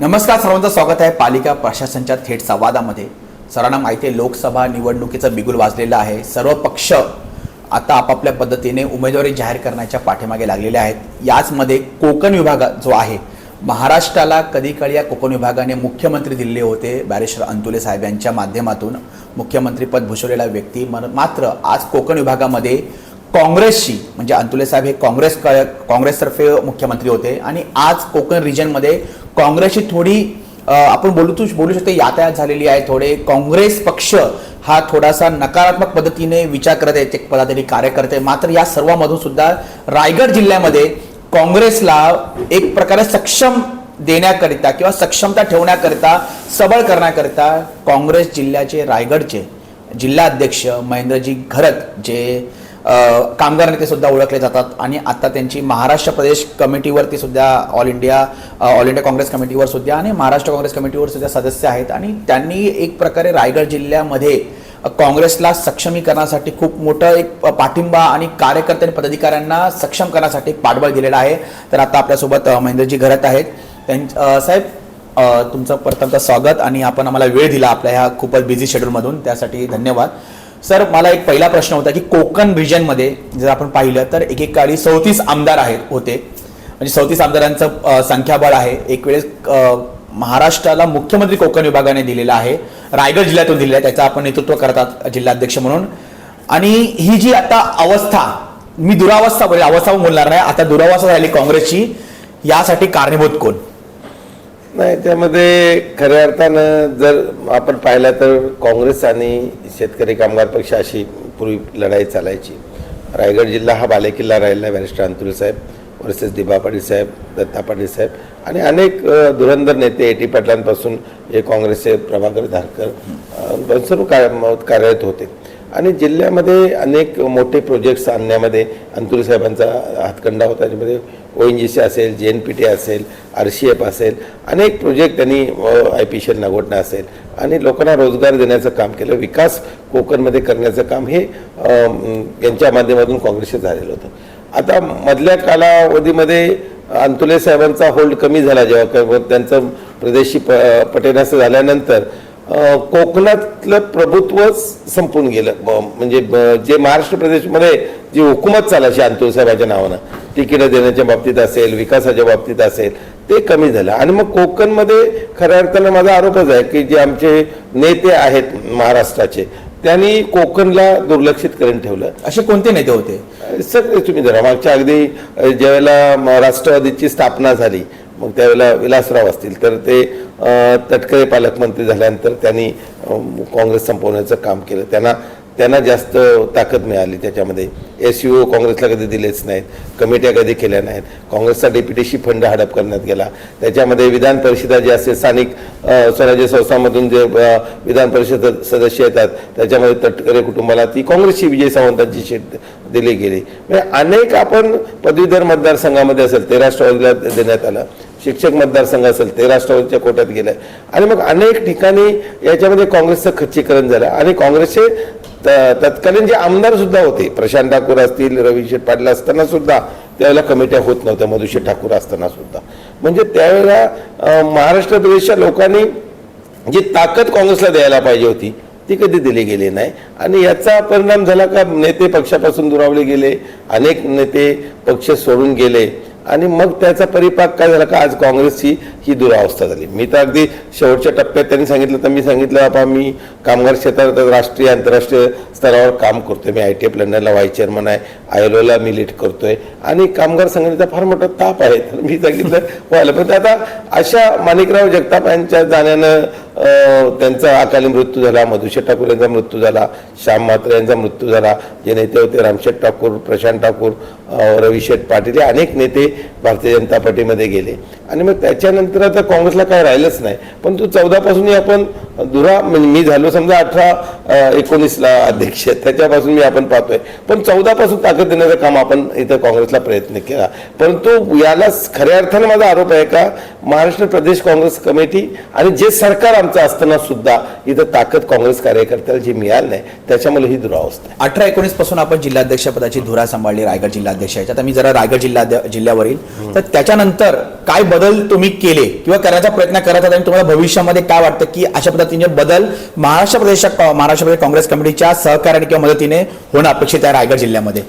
नमस्कार सर्वांचं स्वागत आहे पालिका प्रशासनच्या थेट संवादामध्ये. सर्वांना माहिती आहे लोकसभा निवडणुकीचं बिगुल वाजलेलं आहे. सर्व पक्ष आता आपापल्या पद्धतीने उमेदवारी जाहीर करण्याच्या पाठीमागे लागलेले आहेत. याचमध्ये कोकण विभाग जो आहे महाराष्ट्राला कधी काळी या कोकण विभागाने मुख्यमंत्री दिले होते बॅरिस्टर अंतुले साहेब यांच्या माध्यमातून. मुख्यमंत्रीपद भूषवलेला व्यक्ती मात्र आज कोकण विभागामध्ये काँग्रेसशी म्हणजे अंतुले साहेब हे काँग्रेस काँग्रेसतर्फे मुख्यमंत्री होते आणि आज कोकण रिजनमध्ये काँग्रेसची थोडी आपण बोलू तू बोलू शकतो यातायात झालेली आहे थोडे. काँग्रेस पक्ष हा थोडासा नकारात्मक पद्धतीने विचार करत आहेत एक पदाधिकारी कार्यकर्ते. मात्र या सर्वांमधून सुद्धा रायगड जिल्ह्यामध्ये काँग्रेसला एक प्रकारे सक्षम देण्याकरिता किंवा सक्षमता ठेवण्याकरिता सबळ करण्याकरिता काँग्रेस जिल्ह्याचे रायगडचे जिल्हाध्यक्ष महेंद्रजी घरत जे कामगार नेते सुद्धा ओळखले जातात. आणि आता त्यांची महाराष्ट्र प्रदेश कमिटीवरती सुद्धा all India all India Congress कमिटीवर सुद्धा आणि महाराष्ट्र काँग्रेस कमिटीवर सुद्धा सदस्य आहेत. आणि त्यांनी एक प्रकारे रायगड जिल्ह्यामध्ये काँग्रेसला सक्षमीकरणासाठी खूप मोठं एक पाठिंबा आणि कार्यकर्ते आणि पदाधिकाऱ्यांना सक्षम करण्यासाठी एक पाठबळ दिलेला आहे. तर आता आपल्यासोबत महेंद्रजी घरत आहेत. त्यां साहेब तुमचं प्रथमतः स्वागत आणि आपण आम्हाला वेळ दिला आपल्या ह्या खूपच बिझी शेड्यूलमधून त्यासाठी धन्यवाद. सर मला एक पहिला प्रश्न होता की कोकण व्हिजनमध्ये जर आपण पाहिलं तर एकेकाळी चौतीस आमदार आहेत होते. म्हणजे चौतीस आमदारांचं संख्याबळ आहे. एक वेळेस महाराष्ट्राला मुख्यमंत्री कोकण विभागाने दिलेला आहे. रायगड जिल्ह्यातून दिलेला आहे. त्याचं आपण नेतृत्व करतात जिल्हाध्यक्ष म्हणून. आणि ही जी आता अवस्था मी दुरावस्था बोलेल अवस्था बोलणार नाही. आता दुरावस्था झाली काँग्रेसची. यासाठी कारणीभूत कोण? नाही त्यामध्ये खऱ्या अर्थानं जर आपण पाहिलं तर काँग्रेस आणि शेतकरी कामगार पक्ष अशी पूर्वी लढाई चालायची. रायगड जिल्हा हा बालेकिल्ला राहिला बॅरिस्टर अंतुल साहेब वर्सेस दिबा पाटील साहेब दत्ता पाटील साहेब आणि अनेक धुरंधर नेते ए टी पाटलांपासून हे काँग्रेसचे प्रभाकर धारकर सर्व कार्यरत होते. आणि जिल्ह्यामध्ये अनेक मोठे प्रोजेक्ट्स आणण्यामध्ये अंतुल साहेबांचा हातखंडा होता. त्याच्यामध्ये ओ एन जी सी असेल जे एन पी टी असेल आर सी एफ असेल अनेक प्रोजेक्ट त्यांनी आय पी सी एल नागोटणं असेल. आणि लोकांना रोजगार देण्याचं काम केलं. विकास कोकणमध्ये करण्याचं काम हे यांच्या माध्यमातून काँग्रेसचं झालेलं होतं. आता मधल्या कालावधीमध्ये अंतुले साहेबांचा होल्ड कमी झाला जेव्हा त्यांचं प्रदेशी प पटेनाचं झाल्यानंतर कोकणातलं प्रभुत्व संपून गेलं. म्हणजे जे महाराष्ट्र प्रदेशमध्ये जी हुकूमत चालायची अंतुल साहेबाच्या नावानं तिकीटं देण्याच्या बाबतीत असेल विकासाच्या बाबतीत असेल ते कमी झालं. आणि मग कोकणमध्ये खऱ्या अर्थानं माझा आरोपच आहे की जे आमचे नेते आहेत महाराष्ट्राचे त्यांनी कोकणला दुर्लक्षित करून ठेवलं. असे कोणते नेते होते? सगळे तुम्ही जरा मागच्या अगदी ज्यावेळेला राष्ट्रवादीची स्थापना झाली मग त्यावेळेला विलासराव असतील. तर ते तटकरे पालकमंत्री झाल्यानंतर त्यांनी काँग्रेस संपवण्याचं काम केलं. त्यांना त्यांना जास्त ताकद मिळाली त्याच्यामध्ये. एस यू काँग्रेसला कधी दिलेच नाहीत. कमिट्या कधी केल्या नाहीत. काँग्रेसचा डेप्युटीशी फंड हडप करण्यात गेला. त्याच्यामध्ये विधान परिषदा जे असेल स्थानिक स्वराज्य संस्थांमधून जे विधान परिषद सदस्य येतात त्याच्यामध्ये तटकरे कुटुंबाला ती काँग्रेसची विजय सावंतांची सीट दिली गेली. म्हणजे अनेक आपण पदवीधर मतदारसंघामध्ये असेल ते राष्ट्रवादीला देण्यात आलं. शिक्षक मतदारसंघ असेल ते राष्ट्रवादीच्या कोट्यात गेलंय आणि मग अनेक ठिकाणी याच्यामध्ये काँग्रेसचं खच्चीकरण झालं. आणि काँग्रेसचे त- तत्कालीन जे आमदार सुद्धा होते प्रशांत ठाकूर असतील रवीशेठ पाटील असताना सुद्धा त्यावेळेला कमिट्या होत नव्हत्या मधुशेठ ठाकूर असताना सुद्धा. म्हणजे त्यावेळेला महाराष्ट्र प्रदेशच्या लोकांनी जी ताकद काँग्रेसला द्यायला पाहिजे होती ती कधी दिली गेली नाही. आणि याचा परिणाम झाला का नेते पक्षापासून दुरावले गेले अनेक नेते पक्ष सोडून गेले. आणि मग त्याचा परिपाक काय झाला का आज काँग्रेसची ही दुरावस्था झाली. मी तर अगदी शेवटच्या टप्प्यात त्यांनी सांगितलं तर मी सांगितलं बाबा मी कामगार क्षेत्रात राष्ट्रीय आंतरराष्ट्रीय स्तरावर काम करतोय. मी आय टी एफ लंडनला व्हाईस चेअरमन आहे आय एल ओला मी लीड करतोय. आणि कामगार संघटनेचा फार मोठा ताप आहे. तर मी सांगितलं व्हायला पण आता अशा माणिकराव जगताप यांच्या जाण्यानं त्यांचा अकाली मृत्यू झाला मधुशेठ ठाकूर यांचा मृत्यू झाला श्याम म्हात्रे यांचा मृत्यू झाला जे नेते होते रामशेठ ठाकूर प्रशांत ठाकूर रविशेठ पाटील हे अनेक नेते भारतीय जनता पार्टीमध्ये गेले. आणि मग त्याच्यानंतर आता काँग्रेसला काय राहिलंच नाही. पण तू चौदापासूनही आपण दुरा म्हणजे मी झालो समजा अठरा एकोणीसला अध्यक्ष त्याच्यापासून मी आपण पाहतोय. पण चौदापासून ताकद देण्याचं काम आपण इथं काँग्रेसला प्रयत्न केला. परंतु याला खऱ्या अर्थाने माझा आरोप आहे का महाराष्ट्र प्रदेश काँग्रेस कमिटी आणि जे सरकार आमचं असताना सुद्धा इथं ताकद काँग्रेस कार्यकर्त्याला जी मिळाली नाही त्याच्यामुळे ही दुरावस्था आहे. अठरा एकोणीसपासून आपण जिल्हाध्यक्षपदाची धुरा सांभाळली रायगड जिल्हा जिल्हाध्यक्ष याच्यात आता मी जरा रायगड जिल्हा जिल्ह्यावरील. तर त्याच्यानंतर काय बदल तुम्ही केले किंवा करायचा प्रयत्न करत आणि तुम्हाला भविष्यामध्ये काय वाटतं की अशा पद्धतीने बदल महाराष्ट्र प्रदेश महाराष्ट्र प्रदेश काँग्रेस कमिटीच्या सहकार्याने किंवा मदतीने होणं अपेक्षित आहे रायगड जिल्ह्यामध्ये?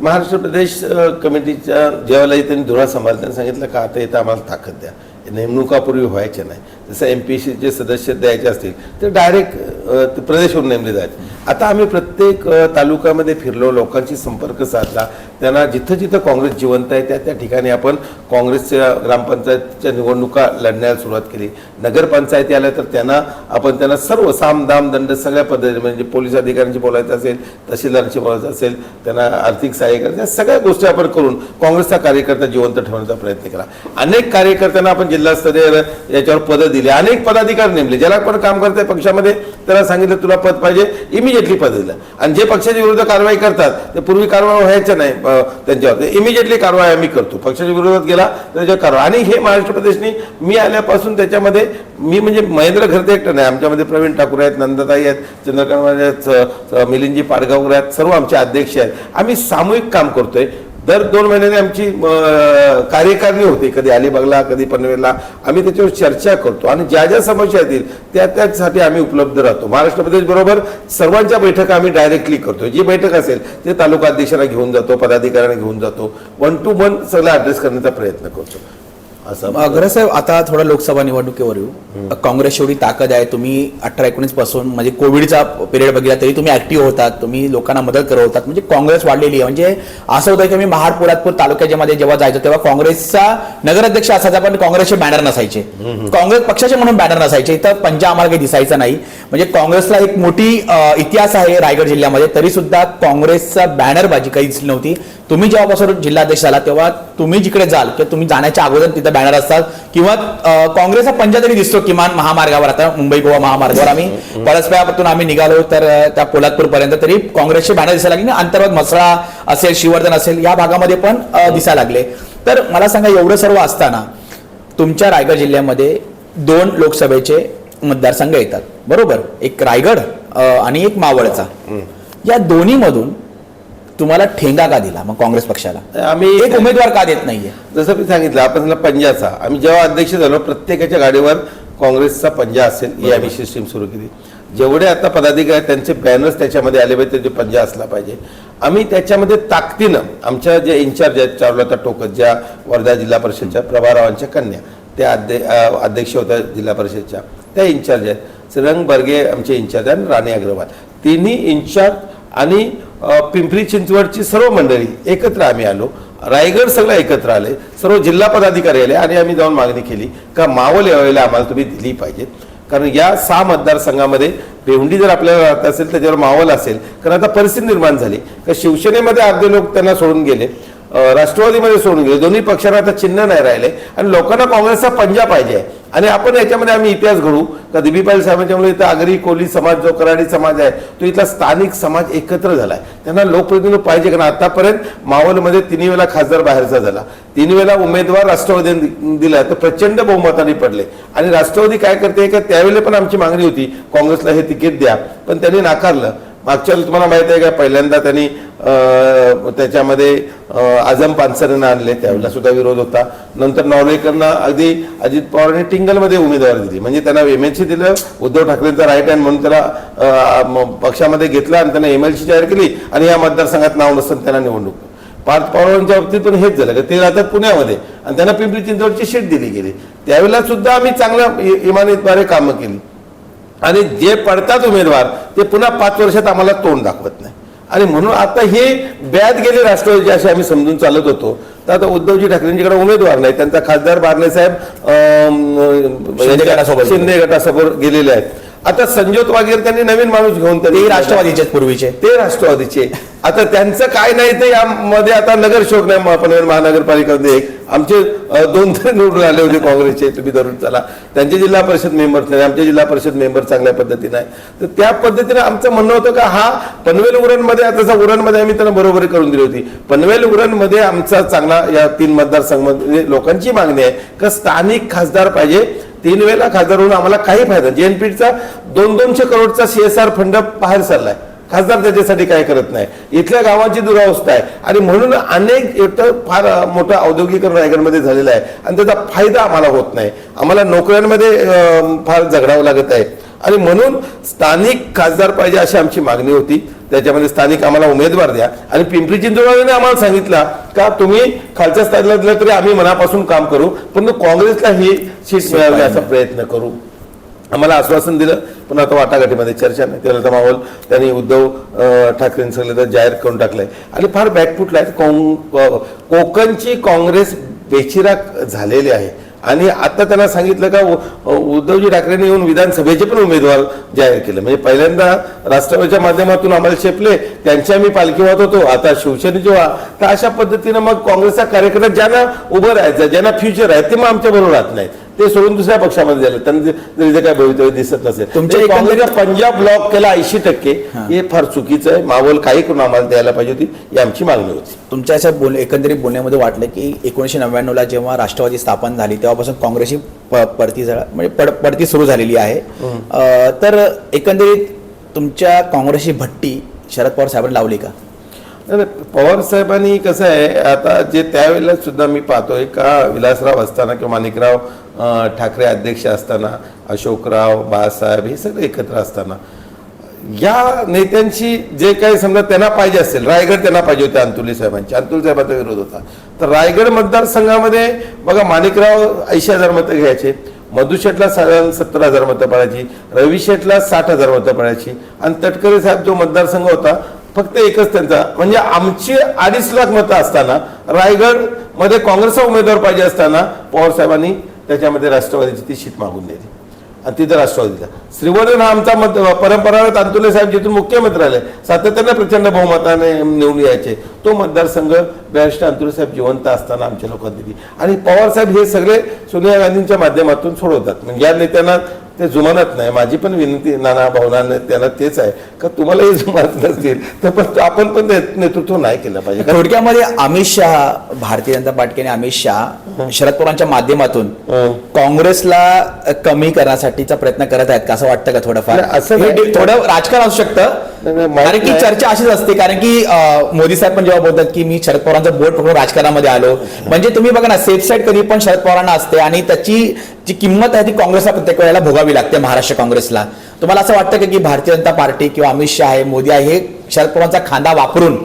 महाराष्ट्र प्रदेश कमिटीच्या ज्यावेळेला त्यांनी धुरा सांभाळताना सांगितलं का आता इथं आम्हाला ताकद द्या. नेमणुकापूर्वी व्हायच्या नाही. जसं एम पी सीचे सदस्य द्यायचे असतील तर डायरेक्ट प्रदेशवरून नेमले जायचे. आता आम्ही प्रत्येक तालुक्यामध्ये फिरलो लोकांशी संपर्क साधला. त्यांना जिथं जिथं काँग्रेस जिवंत आहे त्या त्या ठिकाणी आपण काँग्रेसच्या ग्रामपंचायतच्या निवडणुका लढण्याला सुरुवात केली. नगरपंचायती आल्या तर त्यांना आपण त्यांना सर्व साम दाम दंड सगळ्या पद्धतीने म्हणजे पोलीस अधिकाऱ्यांशी बोलायचं असेल तहसीलदारांशी बोलायचं असेल त्यांना आर्थिक सहाय्य करायचं या सगळ्या गोष्टी आपण करून काँग्रेसचा कार्यकर्ता जिवंत ठेवण्याचा प्रयत्न केला. अनेक कार्यकर्त्यांना आपण जिल्हास्तरीय याच्यावर पदं दिली. अनेक पदाधिकारी नेमले. ज्याला पण काम करते पक्षामध्ये त्याला सांगितलं तुला पद पाहिजे. इमिजिएटली पद दिलं. आणि जे पक्षाच्या विरुद्ध कारवाई करतात ते पूर्वी कारवाई व्हायच्या नाही त्यांच्यावर. इमिजिएटली कारवाई आम्ही करतो. पक्षाच्या विरोधात गेला तर त्याच्यावर कारवाई. आणि हे महाराष्ट्र प्रदेशनी मी आल्यापासून त्याच्यामध्ये मी म्हणजे महेंद्र घरते एकटं नाही. आमच्यामध्ये प्रवीण ठाकूर आहेत नंदताई आहेत चंद्रकांत आहेत मिलिंदजी पाडगावकर आहेत सर्व आमचे अध्यक्ष आहेत. आम्ही सामूहिक काम करतोय. दर दोन महिन्याने आमची कार्यकारिणी होते. कधी अलिबागला कधी पनवेलला. आम्ही त्याच्यावर चर्चा करतो. आणि ज्या ज्या समस्या येतील त्या त्यासाठी आम्ही उपलब्ध राहतो. महाराष्ट्र प्रदेश बरोबर सर्वांच्या बैठका आम्ही डायरेक्टली करतो. जी बैठक असेल ते तालुका अध्यक्षांना घेऊन जातो पदाधिकाऱ्यांना घेऊन जातो. वन टू वन सगळं ऍड्रेस करण्याचा प्रयत्न करतो. असं साहेब आता थोडं लोकसभा निवडणुकीवर येऊ. काँग्रेस एवढी ताकद आहे तुम्ही अठरा एकोणीसपासून म्हणजे कोविडचा पिरियड बघितला तरी तुम्ही ऍक्टिव्ह होतात तुम्ही लोकांना मदत करत होतात म्हणजे काँग्रेस वाढलेली आहे. म्हणजे असं होतं की मी महाड पोलादपूर तालुक्याच्या मध्ये जेव्हा जायचो तेव्हा काँग्रेसचा नगराध्यक्ष असायचा पण काँग्रेसचे बॅनर नसायचे. काँग्रेस पक्षाचे म्हणून बॅनर नसायचे. इथं पंजा आम्हाला काही दिसायचं नाही. म्हणजे काँग्रेसला एक मोठी इतिहास आहे रायगड जिल्ह्यामध्ये तरी सुद्धा काँग्रेसचा बॅनरबाजी काही दिसली नव्हती. तुम्ही जेव्हापासून जिल्हाध्यक्ष झाला तेव्हा तुम्ही जिकडे जाल किंवा तुम्ही जाण्याच्या अगोदर तिथं बॅनर असतात किंवा अं, काँग्रेसचा पंजा तरी दिसतो किमान महामार्गावर. आता मुंबई गोवा महामार्गावर आम्ही पळसप्यातून आम्ही निघालो तर त्या पोलादपूर पर्यंत तरी काँग्रेसचे बॅनर दिसायला लागले अंतर्गत मसळा असेल शिवर्धन असेल या भागामध्ये पण दिसायला लागले. तर मला सांगा एवढं सर्व असताना तुमच्या रायगड जिल्ह्यामध्ये दोन लोकसभेचे मतदारसंघ येतात. बरोबर? एक रायगड आणि एक मावळचा. या दोन्ही मधून तुम्हाला ठेंगा का दिला मग काँग्रेस पक्षाला? आम्ही एक उमेदवार का देत नाहीये? जसं मी सांगितलं आपण पंजाचा. आम्ही जेव्हा अध्यक्ष झालो प्रत्येकाच्या गाडीवर काँग्रेसचा पंजा असेल ही आम्ही सिस्टीम सुरू केली. जेवढे आता पदाधिकारी आहेत त्यांचे बॅनर्स त्याच्यामध्ये आले पाहिजे त्याचे पंजा असला पाहिजे. आम्ही त्याच्यामध्ये ताकदीनं आमच्या जे इन्चार्ज आहेत चारुलता टोकत ज्या वर्धा जिल्हा परिषदच्या प्रभारावांच्या कन्या त्या अध्य अध्यक्ष होत्या जिल्हा परिषदच्या त्या इन्चार्ज आहेत. श्रीरंग बर्गे आमचे इन्चार्ज आणि राणी अग्रवाल. तिन्ही इन्चार्ज आणि पिंपरी चिंचवडची सर्व मंडळी एकत्र आम्ही आलो. रायगड सगळं एकत्र आले. सर्व जिल्हा पदाधिकारी आले आणि आम्ही जाऊन मागणी केली का मावल यावेळेला आम्हाला तुम्ही दिली पाहिजे कारण या सहा मतदारसंघामध्ये भेवंडी जर आपल्याला राहत असेल त्याच्यावर मावल असेल कारण आता परिस्थिती निर्माण झाली. का शिवसेनेमध्ये अर्धे लोक त्यांना सोडून गेले. राष्ट्रवादीमध्ये सोडून गेले. दोन्ही पक्षांना आता चिन्ह नाही राहिले. आणि लोकांना काँग्रेसचा पंजा पाहिजे. आहे आणि आपण याच्यामध्ये आम्ही इतिहास घडू का दिबी पाटील साहेबांच्यामुळे इथं आगरी कोली समाज जो कराडी समाज आहे तो इथला स्थानिक समाज एकत्र झालाय. त्यांना लोकप्रतिनिधी पाहिजे. कारण आतापर्यंत मावलमध्ये तिन्ही वेळा खासदार बाहेरचा झाला. तिन्ही वेळा उमेदवार राष्ट्रवादीने दिला. तर प्रचंड बहुमताने पडले. आणि राष्ट्रवादी काय करते? का त्यावेळेला पण आमची मागणी होती काँग्रेसला हे तिकीट द्या. पण त्यांनी नाकारलं. मागच्या तुम्हाला माहिती आहे का? पहिल्यांदा त्यांनी त्याच्यामध्ये आझम पानसरेंना आणले त्यावेळेला सुद्धा विरोध होता. नंतर नावलेकरना अगदी अजित पवारांनी टिंगलमध्ये उमेदवार दिली. म्हणजे त्यांना एमएलसी दिलं उद्धव ठाकरेंचा राईट हँड म्हणून त्याला पक्षामध्ये घेतला आणि त्यांना एमएलसी जाहीर केली आणि या मतदारसंघात नाव नसताना त्यांना निवडणूक. पार्थ पवारांच्या बाबतीत पण हेच झालं. ते राहतात पुण्यामध्ये आणि त्यांना पिंपरी चिंचवडची शीट दिली गेली. त्यावेळेला सुद्धा आम्ही चांगल्या इमानीद्वारे कामं केली. आणि जे पडतात उमेदवार ते पुन्हा पाच वर्षात आम्हाला तोंड दाखवत नाही. आणि म्हणून आता हे ब्यात गेले राष्ट्रवादीचे असे आम्ही समजून चालत होतो. तर आता उद्धवजी ठाकरेंच्याकडे उमेदवार नाही. त्यांचा खासदार बारणे साहेब शिंदे गटासमोर गेलेले आहेत. आता संजोत वगैरे त्यांनी नवीन माणूस घेऊन ते त्यांनी राष्ट्रवादीचे पूर्वीचे. ते राष्ट्रवादीचे. आता त्यांचं काय नाही ते यामध्ये आता नगरसेवक नाही पनवेल महानगरपालिकेमध्ये एक आमचे दोन तरी निवडून आले होते काँग्रेसचे तुम्ही धरून चला. त्यांचे जिल्हा परिषद मेंबर नाही आमचे जिल्हा परिषद मेंबर चांगल्या पद्धतीने आहे. तर त्या पद्धतीने आमचं म्हणणं होतं का हा पनवेल उरणमध्ये जसं उरणमध्ये आम्ही त्यांना बरोबरी करून दिली होती. पनवेल उरणमध्ये आमचा चांगला या तीन मतदारसंघामध्ये म्हणजे लोकांची मागणी आहे का स्थानिक खासदार पाहिजे. तीन वेळेला खासदार होऊन आम्हाला काही फायदा जेएनपीचा दोन दोनशे करोडचा सीएसआर फंड बाहेर चाललाय. खासदार त्याच्यासाठी काय करत नाही. इथल्या गावांची दुरावस्था आहे. आणि म्हणून अनेक इथं फार मोठं औद्योगिकरण रायगडमध्ये झालेलं आहे. आणि त्याचा फायदा आम्हाला होत नाही. आम्हाला नोकऱ्यांमध्ये फार झगडावं लागत आहे. आणि म्हणून स्थानिक खासदार पाहिजे अशी आमची मागणी होती. त्याच्यामध्ये स्थानिक आम्हाला उमेदवार द्या. आणि पिंपरी चिंचवडाने आम्हाला सांगितलं का तुम्ही खालच्या स्तराला दिलं तरी आम्ही मनापासून काम करू पण काँग्रेसला ही सीट मिळावी असा प्रयत्न करू. आम्हाला आश्वासन दिलं पण आता वाटाघाटीमध्ये चर्चा नाही. त्याला तर माहोल त्यांनी उद्धव अं, ठाकरेंचं तर जाहीर करून टाकलंय. आणि फार बॅकफुटला आहे. काँग- कोकणची काँग्रेस बेचिराग झालेली आहे. आणि आता त्यांना सांगितलं का उद्धवजी ठाकरेंनी येऊन विधानसभेचे पण उमेदवार जाहीर केले. म्हणजे पहिल्यांदा राष्ट्रवादीच्या माध्यमातून आम्हाला शेपले त्यांच्या मी पालखी वाहत होतो. आता शिवसेनेचे व्हा तर अशा पद्धतीनं मग काँग्रेसचा कार्यकर्ता ज्यांना उभं राहायचं ज्यांना फ्युचर आहे ते मग आमच्या बरोबर राहत नाहीत. ते सोडून दुसऱ्या पक्षामध्ये झाले त्यांना जर इथे काय भवितव्य दिसत नसेल. तुमच्या एकंदरीत- पंजाब ब्लॉक केला ऐंशी टक्के. हे. फार चुकीचं आहे. मावल काही करून आम्हाला द्यायला पाहिजे होती ही आमची मागणी होती. तुमच्या अशा बोल एकंदरीत बोलण्यामध्ये वाटलं की एकोणीसशे नव्याण्णवला जेव्हा राष्ट्रवादी स्थापन झाली तेव्हापासून काँग्रेसची पडती झळा म्हणजे पड पडती सुरू झालेली आहे. तर एकंदरीत तुमच्या काँग्रेसची भट्टी शरद पवार साहेबांनी लावली का? पवार साहेबांनी कसं आहे आता जे त्यावेळेला सुद्धा मी पाहतोय का विलासराव असताना किंवा माणिकराव ठाकरे अध्यक्ष असताना अशोकराव बाळासाहेब हे सगळे एकत्र असताना या नेत्यांशी जे काही समजा त्यांना पाहिजे असेल रायगड त्यांना पाहिजे होते अंतुली साहेबांची अंतुल साहेबांचा विरोध होता. तर रायगड मतदारसंघामध्ये बघा माणिकराव ऐंशी हजार मतं घ्यायचे मधु शेटला साधारण सत्तर हजार मतं पडायची रवी शेटला साठ हजार मतं पडायची आणि तटकरे साहेब जो मतदारसंघ होता फक्त एकच त्यांचा. म्हणजे आमची अडीच लाख मतं असताना रायगडमध्ये काँग्रेसचा उमेदवार पाहिजे असताना पवार साहेबांनी त्याच्यामध्ये राष्ट्रवादीची ती शीट मागून दिली. आणि तिथं राष्ट्रवादीचा श्रीवर्धन हा आमचा मत परंपरागत अंतुले साहेब जिथून मुख्यमंत्री आले सातत्याने प्रचंड बहुमताने निवडून यायचे. तो मतदारसंघ बॅरिस्टर अंतुले साहेब जिवंत असताना आमच्या लोकांनी दिली. आणि पवार साहेब हे सगळे सोनिया गांधींच्या माध्यमातून सोडवतात. म्हणजे या नेत्यांना ते जुमानत नाही. माझी पण विनंती नाना भावना त्यांना तेच आहे. का तुम्हालाही जुमानत नसतील तर पण आपण पण नेतृत्व नाही केलं पाहिजे. थोडक्यामध्ये अमित शहा भारतीय जनता पार्टी आणि अमित शहा शरद पवारांच्या माध्यमातून. काँग्रेसला कमी करण्यासाठीचा प्रयत्न करत आहेत का असं वाटतं का थोडंफार? असं. थोडं राजकारण असू शकतं. कारण की. चर्चा अशीच असते. कारण की मोदी साहेब पण जेव्हा बोलतात की मी शरद पवारांचं बोट पकडून राजकारणामध्ये आलो. म्हणजे तुम्ही बघा ना सेफ साईड कधी पण शरद पवारांना असते आणि त्याची जी किंमत आहे ती काँग्रेसला प्रत्येक वेळेला भोगावी लागते महाराष्ट्र काँग्रेसला. तुम्हाला असं वाटतं का की भारतीय जनता पार्टी किंवा अमित शहा आहे मोदी आहे हे शरद पवारचा खांदा वापरून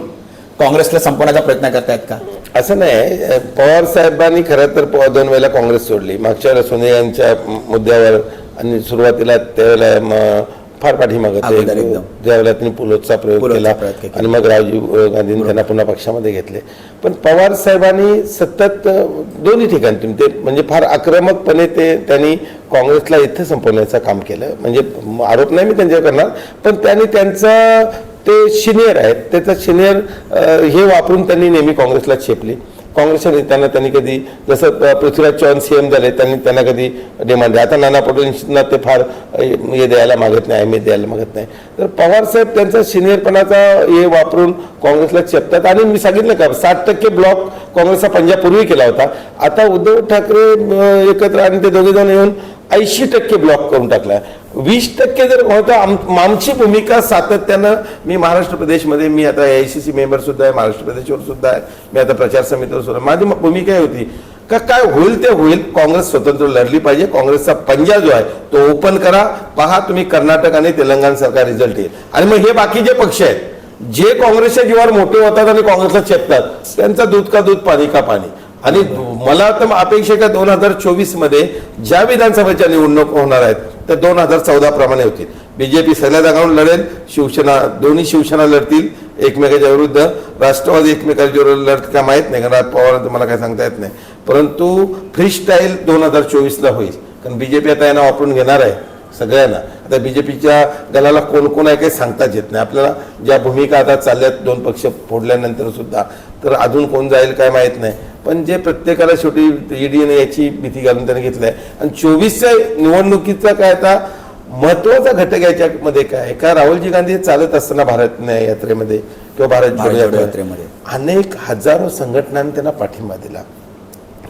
काँग्रेसला संपवण्याचा प्रयत्न करतायत का? असं नाही. पवार साहेबांनी खरं तर प- दोन वेळेला काँग्रेस सोडली. मागच्या वेळेला सोनिया यांच्या मुद्द्यावर आणि सुरुवातीला त्यावेळेला फार पाठीमागं अगोदर ते एकदम. ज्यावेळेला त्यांनी पुलोचा प्रयोग केला प्रयोग केला. आणि मग राजीव अ, गांधींनी त्यांना पुन्हा पक्षामध्ये घेतले पण पवार साहेबांनी सतत अ, दोन्ही ठिकाणी तुम्ही ते म्हणजे फार आक्रमकपणे ते त्यांनी काँग्रेसला इथे संपवण्याचं काम केलं म्हणजे म, आरोप नाही मी त्यांच्यावर करणार पण त्यांनी त्यांचा ते सिनियर आहेत त्याचा सिनियर हे वापरून त्यांनी नेहमी काँग्रेसला चेपली काँग्रेसच्या नेत्यांना त्यांनी कधी जसं अ, पृथ्वीराज सी सीएम झाले त्यांनी त्यांना कधी डिमांड दिली. आता नाना पटोलेंना ते फार हे द्यायला मागत नाही अहमियत द्यायला मागत नाही. तर पवार साहेब त्यांचा सिनियरपणाचा हे वापरून काँग्रेसला चेपतात. आणि मी सांगितलं का साठ टक्के ब्लॉक काँग्रेसचा पंजाब पूर्वी केला होता. आता उद्धव ठाकरे एकत्र आणि ते दोघे जण येऊन ऐंशी टक्के ब्लॉक करून टाकला. वीस टक्के जर होतं आम- आमची भूमिका सातत्यानं मी महाराष्ट्र प्रदेशमध्ये मी आता ए सी सी मेंबर सुद्धा आहे महाराष्ट्र प्रदेशवर सुद्धा आहे. मी आता प्रचार समितीवर सुद्धा माझी भूमिका ही होती का काय होईल ते होईल. काँग्रेस स्वतंत्र लढली पाहिजे. काँग्रेसचा पंजा जो आहे तो ओपन करा. पहा तुम्ही कर्नाटक आणि तेलंगणा सरकार रिझल्ट येईल. आणि मग हे बाकीचे पक्ष आहेत जे काँग्रेसच्या जीवावर मोठे होतात आणि काँग्रेसला चेपतात त्यांचा दूध का दूध पाणी का पाणी? आणि मला तर अपेक्षा का दोन हजार चोवीसमध्ये ज्या विधानसभेच्या निवडणूक होणार आहेत त्या दोन हजार चौदा प्रमाणे होतील. बीजेपी सगळ्या जागावरून लढेल शिवसेना दोन्ही शिवसेना लढतील एकमेकाच्या विरुद्ध. राष्ट्रवादी एकमेकाच्या विरुद्ध लढत का माहीत नाही कारण पवार मला काय सांगता येत नाही. परंतु फ्री स्टाईल दोन हजार चोवीसला होईल. कारण बीजेपी आता यांना वापरून घेणार आहे सगळ्यांना. आता बीजेपीच्या दलाला कोण कोण आहे काही सांगताच येत नाही. आपल्याला ज्या भूमिका आता चालल्यात दोन पक्ष फोडल्यानंतर सुद्धा तर अजून कोण जाईल काय माहीत नाही. पण जे प्रत्येकाला शेवटी ईडीने याची भीती घालून त्याने घेतलंय आणि चोवीसच्या निवडणुकीचा काय आता महत्त्वाचा घटक याच्यामध्ये काय आहे? का राहुलजी गांधी चालत असताना भारत न्याय यात्रेमध्ये किंवा भारत जोडो यात्रेमध्ये. अनेक हजारो संघटनांनी त्यांना पाठिंबा दिला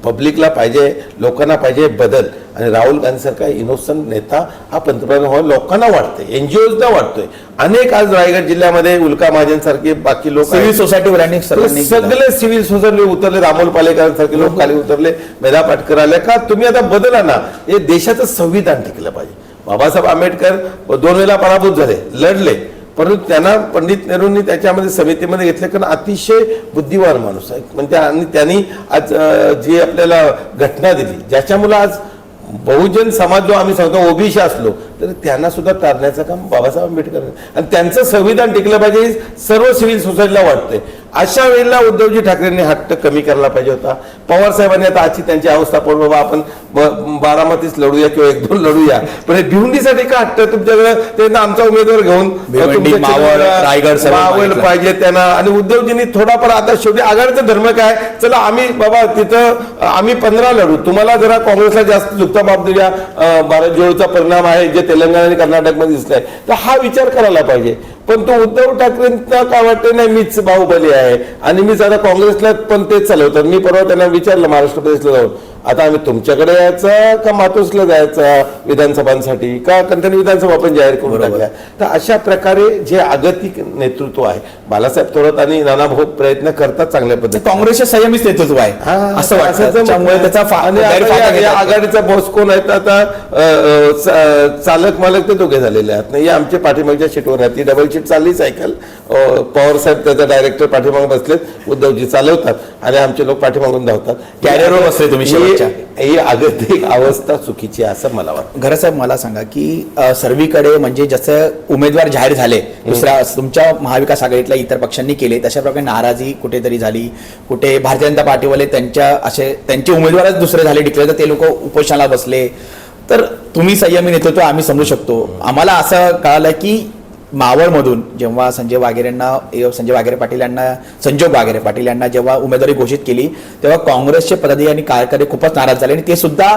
पब्लिकला पाहिजे लोकांना पाहिजे बदल. आणि राहुल गांधी सारखा इनोसंट नेता हा पंतप्रधान व्हावा लोकांना वाटतंय एनजीओजना वाटतोय. अनेक आज रायगड जिल्ह्यामध्ये उल्का महाजन सारखे बाकी लोक सिव्हिल केलं. सगळे सिव्हिल सोसायटी उतरले रामोल पालेकरांसारखे लोक खाली उतरले मेधा पाटकर आले का तुम्ही आता बदला ना हे देशाचं संविधान टिकलं पाहिजे. बाबासाहेब आंबेडकर दोन वेळेला पराभूत झाले लढले. परंतु त्यांना पंडित नेहरूंनी त्याच्यामध्ये समितीमध्ये घेतलं कारण अतिशय बुद्धिवान माणूस आहे. म्हणजे आणि त्यांनी आज जी आपल्याला घटना दिली ज्याच्यामुळे आज बहुजन समाज जो आम्ही सांगतो ओबीसी असलो तर त्यांना सुद्धा तारण्याचं काम बाबासाहेब आंबेडकर आणि त्यांचं संविधान टिकलं पाहिजे सर्व सिव्हिल सोसायटीला वाटतंय. अशा वेळेला उद्धवजी ठाकरेंनी हट्ट कमी करायला पाहिजे होता. पवार साहेबांनी आता आजची त्यांची अवस्था पाहून बाबा आपण बारामतीच लढूया किंवा एक दोन लढूया. पण हे भिवंडीसाठी का हट्ट तुमच्याकडे? ते ना आमचा उमेदवार घेऊन रायगड मावळ. पाहिजे त्यांना. आणि उद्धवजींनी थोडाफार आता शेवटी आघाडीचा धर्म काय? चला आम्ही बाबा तिथं आम्ही पंधरा लढू. तुम्हाला जरा काँग्रेसला जास्त झुकता बाब देऊया अं, भारत जोडचा परिणाम आहे. जे तेलंगणा आणि कर्नाटकमध्ये दिसलाय. तर हा विचार करायला पाहिजे. पण तो उद्धव ठाकरेंना काय वाटतं नाही मीच बाहुबली आहे. आणि मीच आता काँग्रेसला पण तेच चालवतात मी परवा त्यांना विचारलं महाराष्ट्र प्रदेशला जाऊन. आता आम्ही तुमच्याकडे यायचं का मातोसला जायचं विधानसभांसाठी? का कंटनी विधानसभा पण जाहीर करून. टाकल्या? तर अशा प्रकारे जे आगतिक नेतृत्व आहे बालासाहेब थोरात आणि नानाभाऊ प्रयत्न करतात चांगल्या ते पद्धतीने काँग्रेसचे संयमित नेतृत्व आहे. असं वाटतं. आघाडीचा बॉस कोण आहेत आता चालक मालक ते दोघे झालेले आहेत. नाही आमचे पाठीमागच्या सीटवर आहेत. ती डबल सीट चालली सायकल. पवार साहेब त्याचा डायरेक्टर पाठीमागे बसलेत. उद्धवजी चालवतात आणि आमचे लोक पाठीमागून धावतात. कॅरियरवर बसले तुम्ही ही- शेवटच्या. ही आगतिक अवस्था चुकीची आहे असं मला वाटतं. घरसाहेब मला सांगा की सर्वीकडे म्हणजे जसं उमेदवार जाहीर झाले दुसऱ्या तुमच्या महाविकास आघाडीतल्या इतर पक्षांनी केले तशा प्रकारे नाराजी कुठेतरी झाली. कुठे भारतीय जनता पार्टीवाले त्यांच्या असे त्यांचे उमेदवारच दुसरे झाले डिक्लेअर तर ते लोक उपोषणाला बसले. तर तुम्ही संयमी नेतृत्व आम्ही समजू शकतो. आम्हाला असं कळालं की मावळमधून जेव्हा संजय वाघेरे यांना संजय वाघेरे पाटील यांना संजोग वाघेरे पाटील यांना जेव्हा उमेदवारी घोषित केली तेव्हा काँग्रेसचे पदाधिकारी आणि कार्यकर्ते खूपच नाराज झाले आणि ते सुद्धा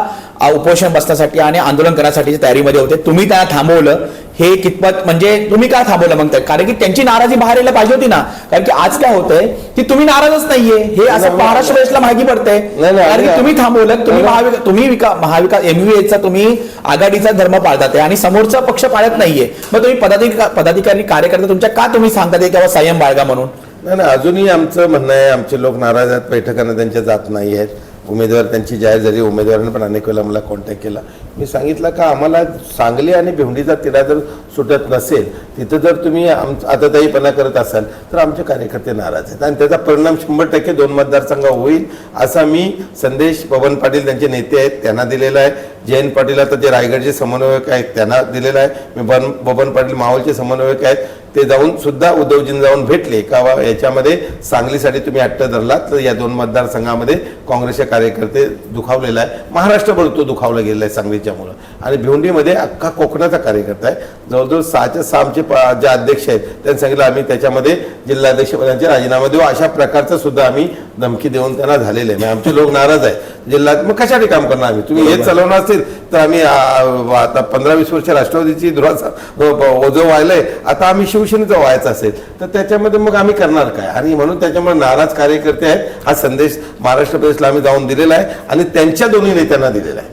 उपोषण बसण्यासाठी आणि आंदोलन करण्यासाठी तयारीमध्ये होते. तुम्ही त्यांना थांबवलं हे कितपत म्हणजे तुम्ही काय थांबवलं मग? कारण की त्यांची नाराजी बाहेर यायला पाहिजे होती ना. कारण की आज काय होतंय की तुम्ही नाराजच नाहीये. हे असं महाराष्ट्र प्रदेशला माहिती पडतंय. कारण की तुम्ही थांबवलं तुम्ही महाविकास तुम्ही विका महाविकास एमव्हीएचा तुम्ही आघाडीचा धर्म पाळतात आणि समोरचा पक्ष पाळत नाहीये. मग तुम्ही पदाधिका पदाधिकारी कार्यकर्ते तुमच्या का तुम्ही सांगतात किंवा संयम बाळगा म्हणून? नाही नाही. अजूनही आमचं म्हणणं आहे आमचे लोक नाराज आहेत बैठकांना त्यांच्या जात नाही आहेत. उमेदवार त्यांची जाहीर झाली. उमेदवारांनी पण अनेक वेळेला मला कॉन्टॅक्ट केला. मी सांगितलं का आम्हाला सांगली आणि भिवंडीचा तिढा जर सुटत नसेल तिथं जर तुम्ही आम आताताईपणा करत असाल तर आमचे कार्यकर्ते नाराज आहेत. आणि त्याचा परिणाम शंभर टक्के दोन मतदारसंघ होईल असा मी संदेश पवन पाटील त्यांचे नेते आहेत त्यांना दिलेला आहे. जयंत पाटील आता जे रायगडचे समन्वयक आहेत त्यांना दिलेला आहे. मी बन बबन पाटील माहोलचे समन्वयक आहेत. ते जाऊन सुद्धा उद्धवजींना जाऊन भेटले. का बा याच्यामध्ये सांगलीसाठी तुम्ही हट्ट धरलात तर या दोन मतदारसंघामध्ये काँग्रेसचे कार्यकर्ते दुखावलेला आहे महाराष्ट्रभर तो दुखावला गेलेला आहे सांगलीच्या मुलं आणि भिवंडीमध्ये अख्खा कोकणाचा कार्यकर्ता आहे. जवळजवळ सहाच्या सहा आमचे जे अध्यक्ष आहेत त्यांनी सांगितलं आम्ही त्याच्यामध्ये जिल्हाध्यक्षपदांचे राजीनामा देऊ. अशा प्रकारचं सुद्धा आम्ही धमकी देऊन त्यांना झालेलं आहे. म्हणजे आमचे लोक नाराज आहे जिल्हा मग कशासाठी काम करणार आम्ही? तुम्ही हेच चालवणार असेल तर आम्ही आता पंधरा वीस वर्ष राष्ट्रवादीची धुराचा ओझं व्हायलंय आता आम्ही शिवसेनेचा व्हायचं असेल तर त्याच्यामध्ये मग आम्ही करणार काय? आणि म्हणून त्याच्यामुळे नाराज कार्यकर्ते आहेत. हा संदेश महाराष्ट्र प्रदेशला आम्ही जाऊन दिलेला आहे आणि त्यांच्या दोन्ही नेत्यांना दिलेला आहे.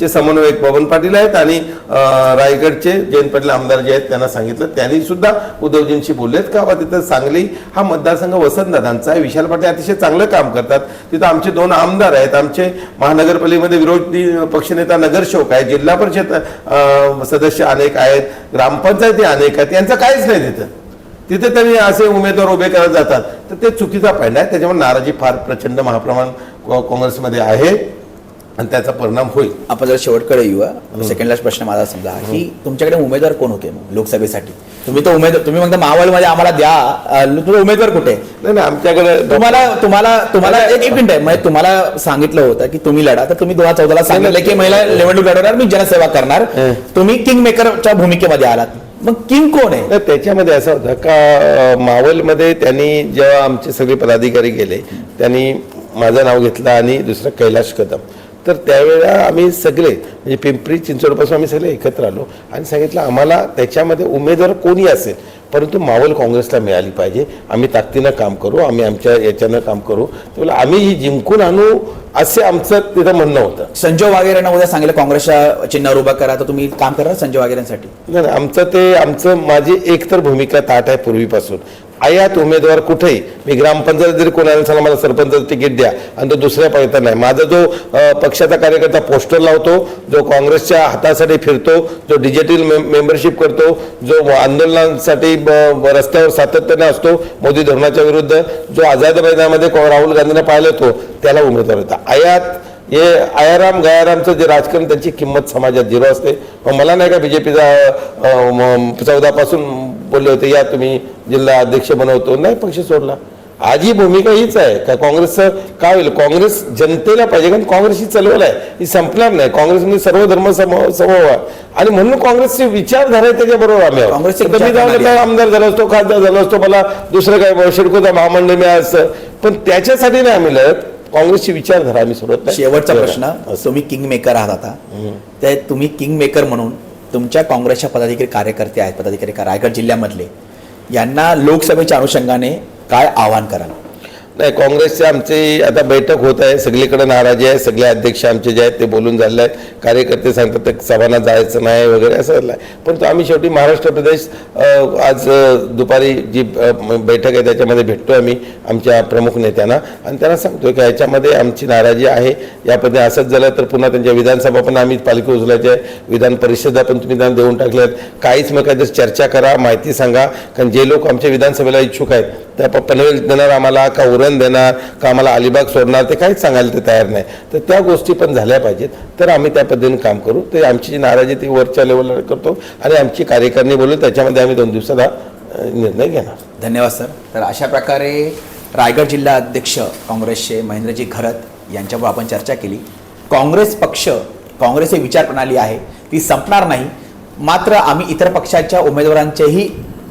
चे समन्वयक पवन पाटील आहेत आणि रायगडचे जयंत पाटील आमदार जे आहेत त्यांना सांगितलं. त्यांनी सुद्धा उद्धवजींशी बोललेत का? बा तिथं सांगली हा मतदारसंघ वसंतदादांचा आहे. विशाल पाटील अतिशय चांगलं काम करतात. तिथं आमचे दोन आमदार आहेत. आमचे महानगरपालिकेमध्ये विरोधी पक्षनेता नगरसेवक आहे. जिल्हा परिषद सदस्य अनेक आहेत. ग्रामपंचायती अनेक आहेत. यांचं काहीच नाही तिथं. तिथे त्यांनी असे उमेदवार उभे करत जातात. तर ते चुकीचा पाहिला आहे. त्याच्यामुळे नाराजी फार प्रचंड महाप्रमाण काँग्रेसमध्ये आहे. आणि त्याचा परिणाम होईल. आपण जर शेवटकडे येऊ सेकंड लास्ट प्रश्न माझा समजा की तुमच्याकडे उमेदवार कोण होते मग लोकसभेसाठी? तुम्ही तो उमेदवार तुम्ही म्हणता मावळमध्ये आम्हाला द्या. अ, तुमचे उमेदवार कुठे? नाही नाही आमच्याकडे तुम्हाला तुम्हाला तुम्हाला एक एक मिनिट आहे. म्हणजे तुम्हाला सांगितलं होतं की तुम्ही लढा तर तुम्ही दोन हजार चौदाला सांगितलं की महिला निवडणूक लढवणार मी जनसेवा करणार. तुम्ही किंग मेकरच्या भूमिकेमध्ये आलात. मग किंग कोण आहे? तर त्याच्यामध्ये असं होतं का मावलमध्ये त्यांनी जेव्हा आमचे सगळे पदाधिकारी गेले त्यांनी माझं नाव घेतलं आणि दुसरं कैलाश कदम. तर त्यावेळेला आम्ही सगळे म्हणजे पिंपरी चिंचवडपासून आम्ही सगळे एकत्र आलो आणि सांगितलं आम्हाला त्याच्यामध्ये उमेदवार कोणी असेल? परंतु मावल काँग्रेसला मिळाली पाहिजे. आम्ही ताकदीनं काम करू आम्ही आमच्या याच्यानं काम करू. त्यामुळे आम्ही ही जिंकून आणू असे आमचं तिथं म्हणणं होतं. संजय वागेरेंना उद्या सांगितलं काँग्रेसच्या चिन्हावर उभा करा तर तुम्ही काम करणार संजय वागेरेंसाठी नाही नाही, आमचं ते आमचं माझी एकतर भूमिका ताट आहे पूर्वीपासून. आयात उमेदवार कुठेही मी ग्रामपंचायत जरी कोणाला सांगा मला सरपंच तिकीट द्या. आणि तो दुसऱ्या पायथा नाही. माझा जो पक्षाचा कार्यकर्ता पोस्टर लावतो जो काँग्रेसच्या हातासाठी फिरतो जो डिजिटल मेंबरशिप करतो जो आंदोलनासाठी ब- रस्त्यावर सातत्याने असतो मोदी धोरणाच्या विरुद्ध जो आझाद मैदानामध्ये राहुल गांधींना पाहिलं होतो त्याला उमेदवार होता आयात हे आयाराम गयारामचं जे राजकारण त्यांची किंमत समाजात झिरो असते. मग मला नाही का बीजेपीचा चौदापासून बोलले होते या तुम्ही जिल्हा अध्यक्ष बनवतो. नाही पक्ष सोडला. आज ही भूमिका हीच आहे. का काँग्रेसचं काय होईल? काँग्रेस जनतेला पाहिजे कारण काँग्रेस ही चळवळ आहे. ही संपणार नाही. काँग्रेसमध्ये सर्व धर्म समूह आणि म्हणून काँग्रेसची विचारधारा आहे त्याच्याबरोबर आम्ही विचारप्रणाली जाऊन काय आमदार झालो असतो खासदार झालो असतो मला दुसरं काय शिडकोचा महामंडळ मिळालं असतं पण त्याच्यासाठी नाही आम्ही लढत. काँग्रेसची विचारधारा आम्ही सोडत नाही. शेवटचा प्रश्न तुम्ही किंग मेकर आहात आता तर तुम्ही किंग मेकर म्हणून तुमच्या काँग्रेसच्या पदाधिकारी कार्यकर्ते आहेत पदाधिकारी का- रायगड जिल्ह्यामधले यांना लोकसभेच्या अनुषंगाने काय आवाहन कराल? नाही काँग्रेसचे आमची आता बैठक होत आहे. सगळीकडे नाराजी आहे. सगळे अध्यक्ष आमचे जे आहेत ते बोलून झाले आहेत. कार्यकर्ते सांगतात ते सभांना जायचं नाही वगैरे असं झालं आहे. परंतु आम्ही शेवटी महाराष्ट्र प्रदेश आज दुपारी जी बैठक आहे त्याच्यामध्ये भेटतो आम्ही आमच्या प्रमुख नेत्यांना. आणि त्यांना सांगतो की ह्याच्यामध्ये आमची नाराजी आहे. यामध्ये असंच झालं तर पुन्हा त्यांच्या विधानसभा पण आम्ही पालखी उचलायची आहे विधान परिषदा पण तुम्ही त्यांना देऊन आहेत. काहीच मग काहीतरी चर्चा करा माहिती सांगा. कारण जे लोक आमच्या विधानसभेला इच्छुक आहेत त्या पनवेल देणार आम्हाला का उरण देणार का आम्हाला अलिबाग सोडणार ते काहीच सांगायला ते तयार नाही. तर त्या गोष्टी पण झाल्या पाहिजेत. तर आम्ही त्या पद्धतीने काम करू. ते आमची जी नाराजी ती वरच्या लेवलला करतो आणि आमची कार्यकारिणी बोलू त्याच्यामध्ये आम्ही दोन दिवसात निर्णय घेणार. धन्यवाद सर. तर अशा प्रकारे रायगड जिल्हा अध्यक्ष काँग्रेसचे महेंद्रजी घरत यांच्यावर आपण चर्चा केली. काँग्रेस पक्ष काँग्रेस ही विचारप्रणाली आहे ती संपणार नाही. मात्र आम्ही इतर पक्षाच्या उमेदवारांच्याही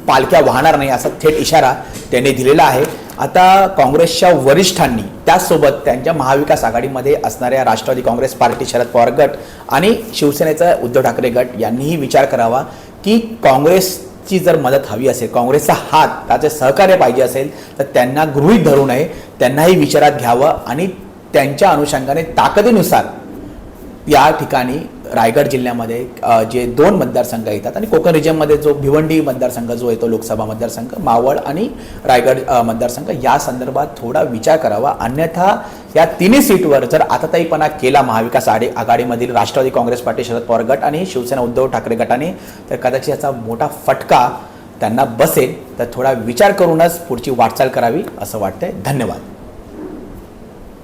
पालख्या वाहणार नाही असा थेट इशारा त्यांनी दिलेला आहे. आता काँग्रेसच्या वरिष्ठांनी त्याचसोबत त्यांच्या महाविकास आघाडीमध्ये असणाऱ्या राष्ट्रवादी काँग्रेस पार्टी शरद पवार गट आणि शिवसेनेचा उद्धव ठाकरे गट यांनीही विचार करावा की काँग्रेसची जर मदत हवी असेल काँग्रेसचा हात त्याचे सहकार्य पाहिजे असेल तर त्यांना गृहीत धरू नये त्यांनाही विचारात घ्यावं आणि त्यांच्या अनुषंगाने ताकदीनुसार या ठिकाणी रायगड जिल्ह्यामध्ये जे दोन मतदारसंघ येतात आणि कोकण रिजनमध्ये जो भिवंडी मतदारसंघ जो येतो लोकसभा मतदारसंघ मावळ आणि रायगड मतदारसंघ या संदर्भात थोडा विचार करावा. अन्यथा या तिन्ही सीटवर जर आताताईपणा केला महाविकास आडे आघाडीमधील राष्ट्रवादी काँग्रेस पार्टी शरद पवार गट आणि शिवसेना उद्धव ठाकरे गटाने तर कदाचित याचा मोठा फटका त्यांना बसेल. तर थोडा विचार करूनच पुढची वाटचाल करावी असं वाटतंय. धन्यवाद.